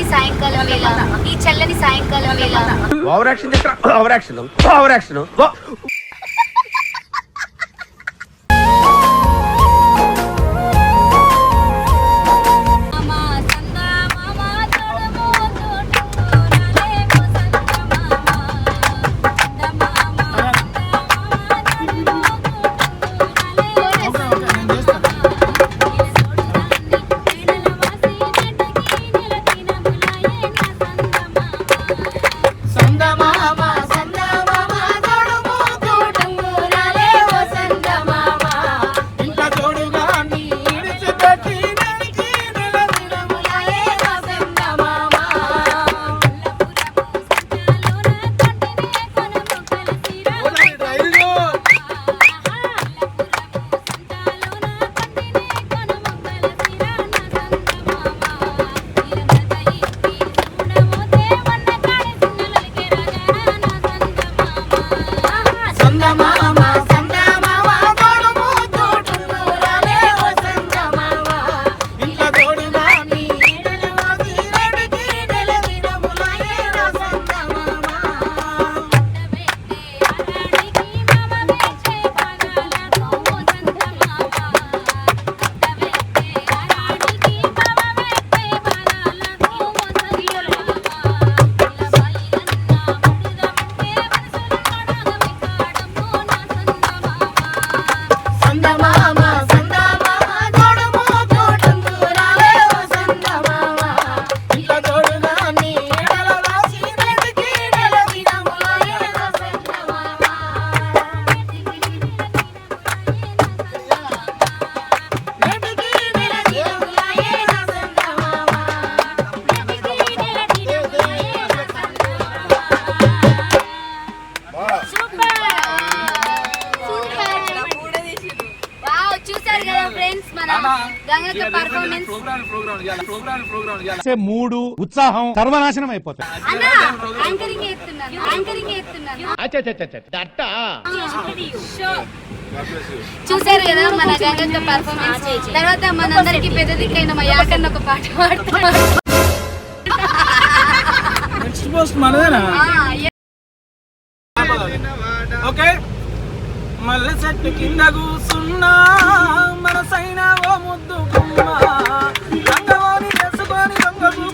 చల్లని సాయంకాలం వేళ. ఈ చల్లని సాయంకాలం వేళ. Overaction overaction. ఓవరాక్షన్ మూడు ఉత్సాహం సర్వనాశనం అయిపోతాయి. చూసారు కదా మన గంగక్క పర్ఫార్మెన్స్ తర్వాత మనందరికి పెద్ద దిక్కైన మా యాకన్న ఒక పాట పాడుతున్నాడు. ఓకే మల్ల చెట్టు కింద కూసున్నా మనసైనా ఓ ముద్దు కుమ్మ రంగవాణి వేసుకొని రంగపు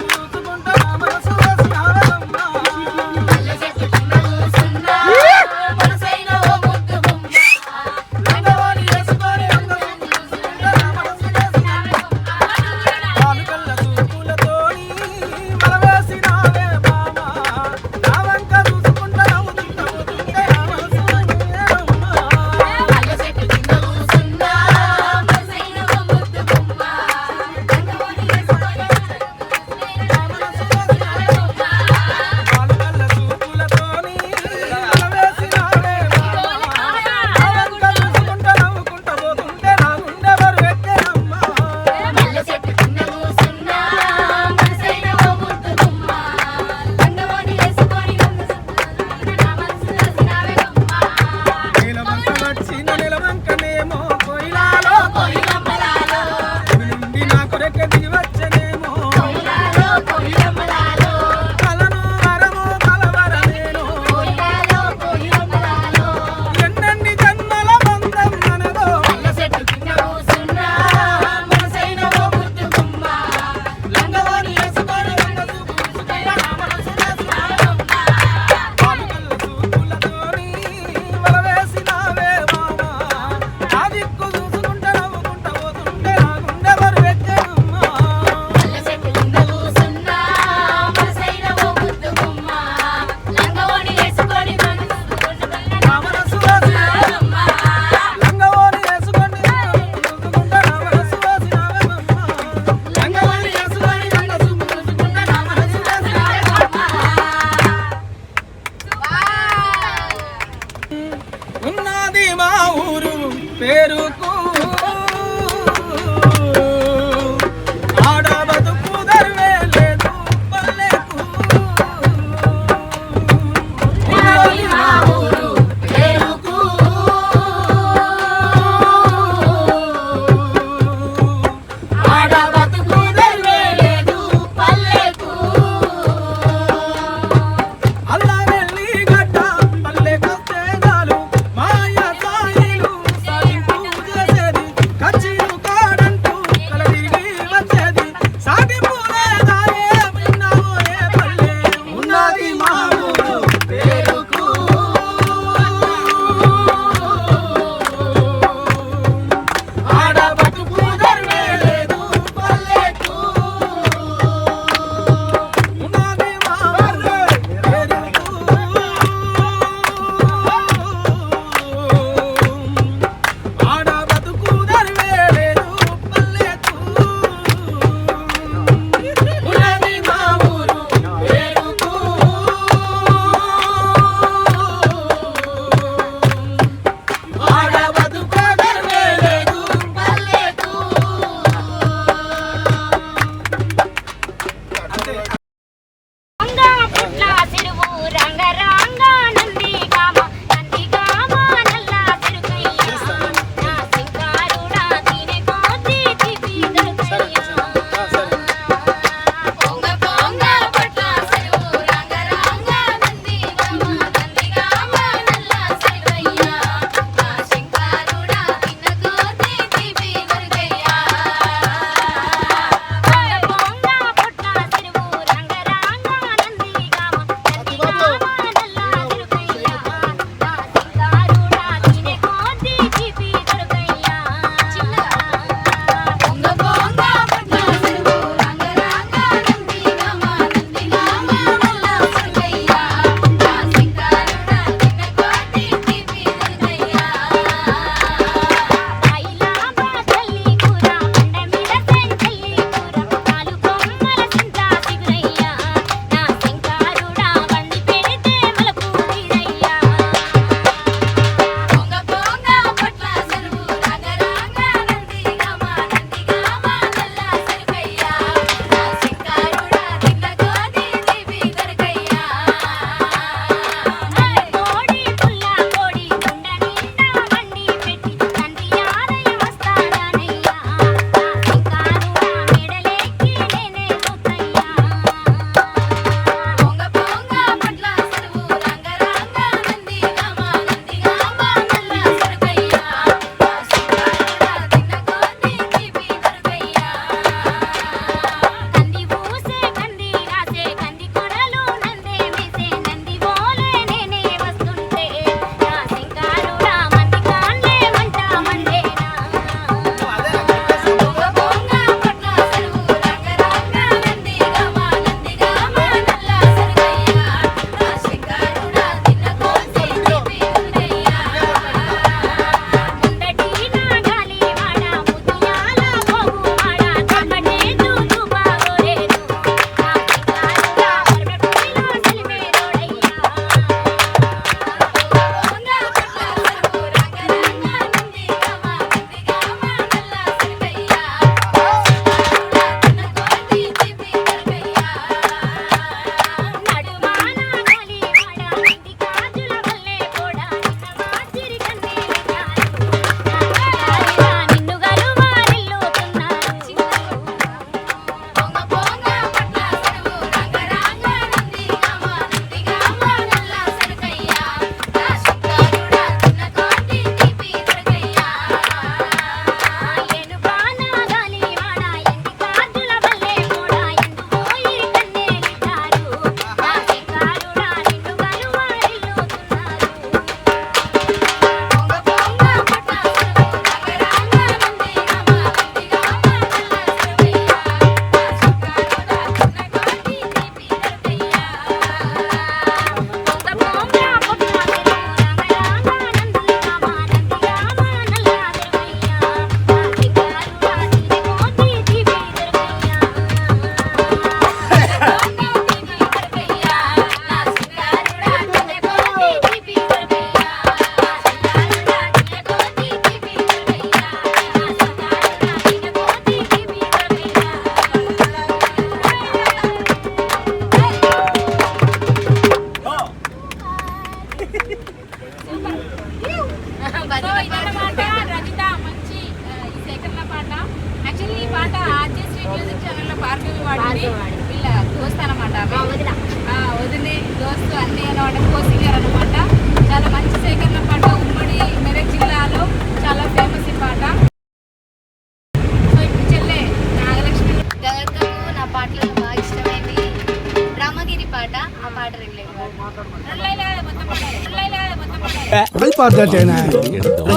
రమగిరి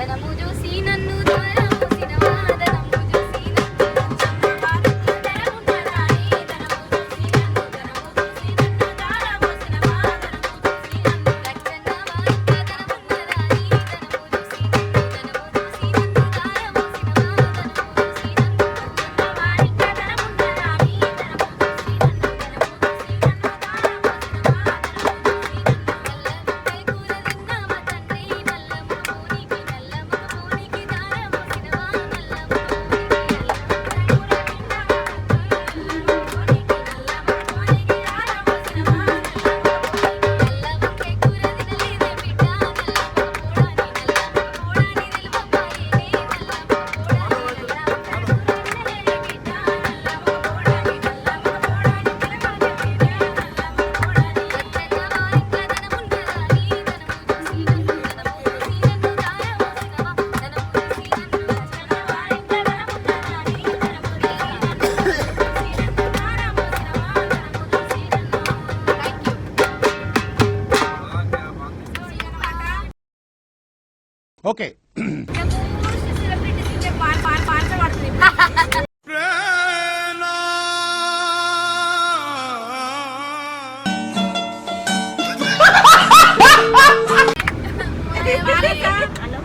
I'm the one you see Dalam ujung sinan nudal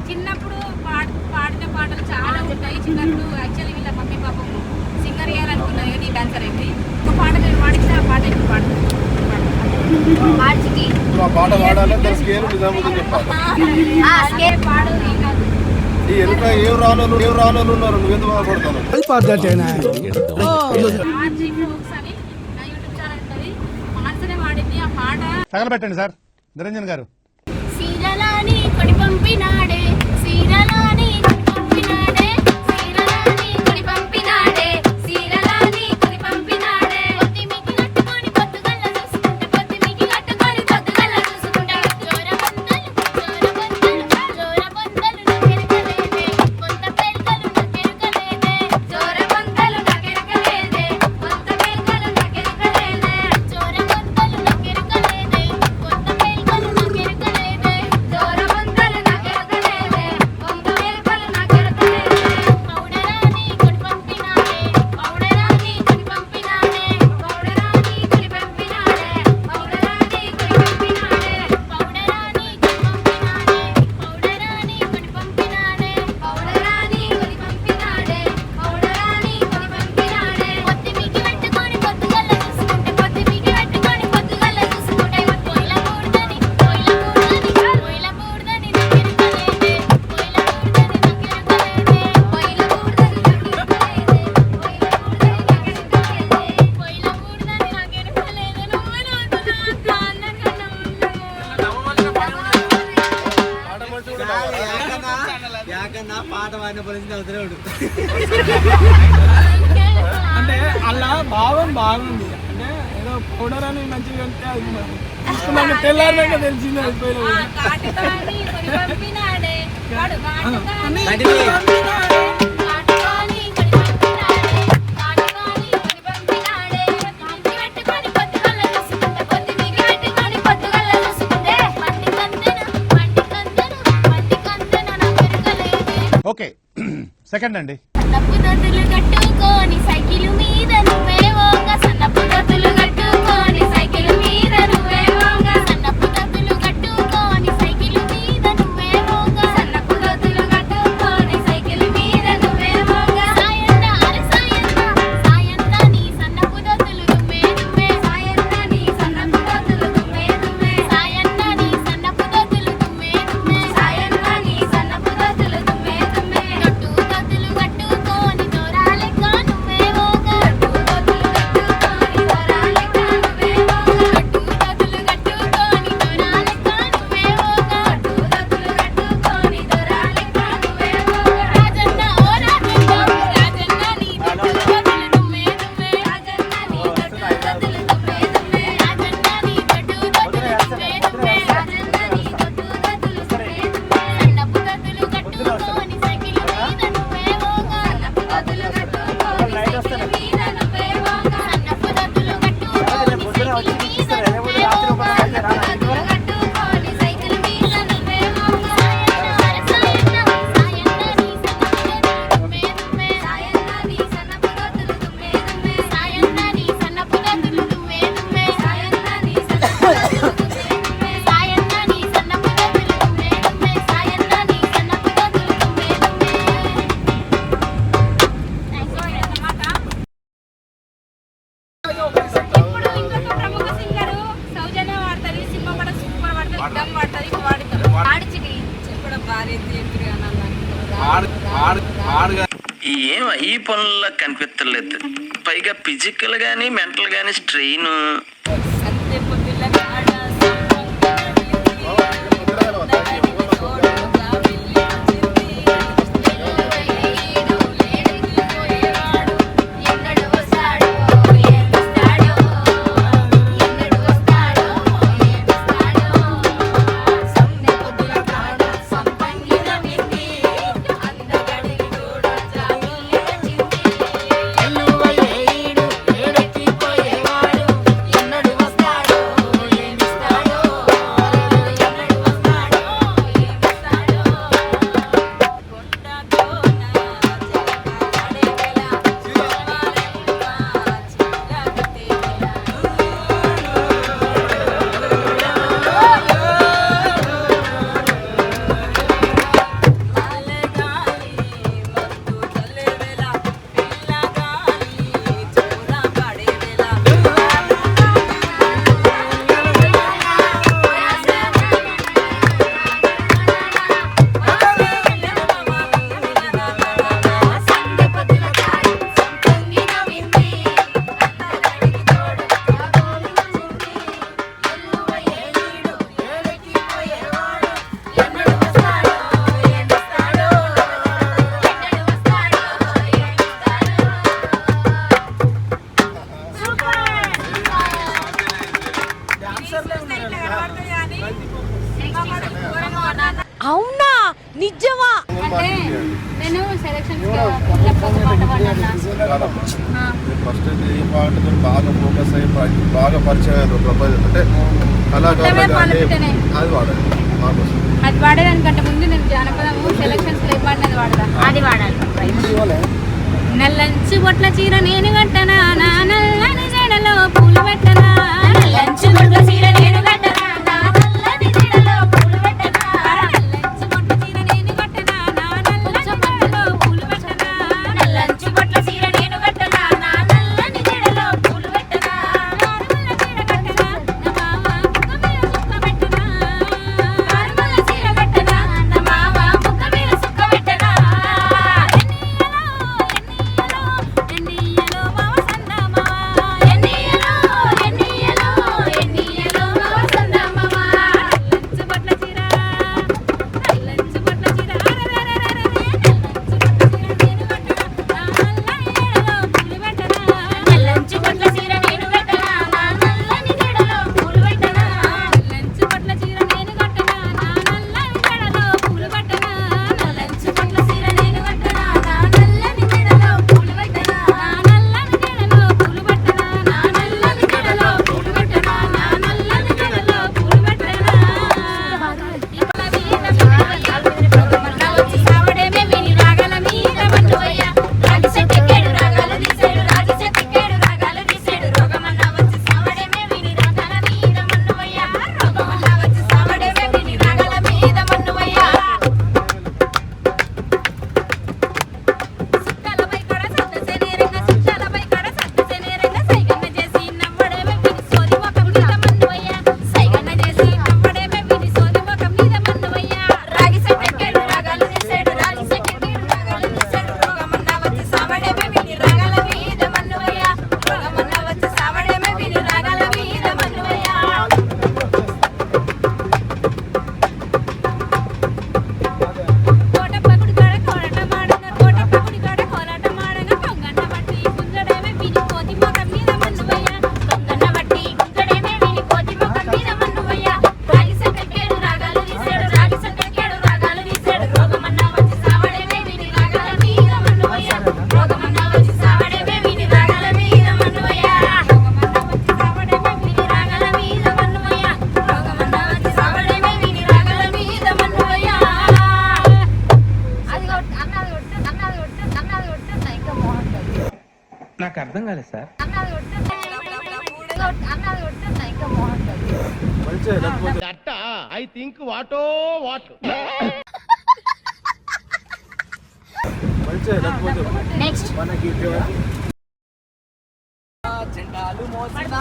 చిన్నప్పుడు పాడిన పాటలు చాలా ఉంటాయి. చిన్నప్పుడు యాక్చువల్లీ వీళ్ళ మమ్మీ పాపం సింగర్ చేయాలనుకున్నారు కానీ డాన్సర్ అయింది ఒక పాట నేను పాడిస్తే ఆ పాట ఇప్పుడు పాడుతుంది పాట రానోళ్ళు సార్. నిరంజన్ గారు. ఒకటి పంపినాడే. ఓకే. సెకండ్ అండి. తప్పుదొద్దులు కట్టుకొని ఫిజికల్ కానీ మెంటల్ కానీ స్ట్రెయిన్ అవునా? నిజమా? అంటే నేను సెలక్షన్స్ అది వాడేదానికంటే ముందు నేను జానపదము సెలక్షన్స్లో పాడినది వాడదా అది వాడాలి. నల్లంచు బొట్ల చీర నేను కట్టనా? నా నల్లని నెలలో పూలు పెట్టనా? నల్లంచు బొట్ల చీర నేను ఐ థింక్ వాటో వాట్. నెక్స్ట్. మనకి జెండాలు మోసిన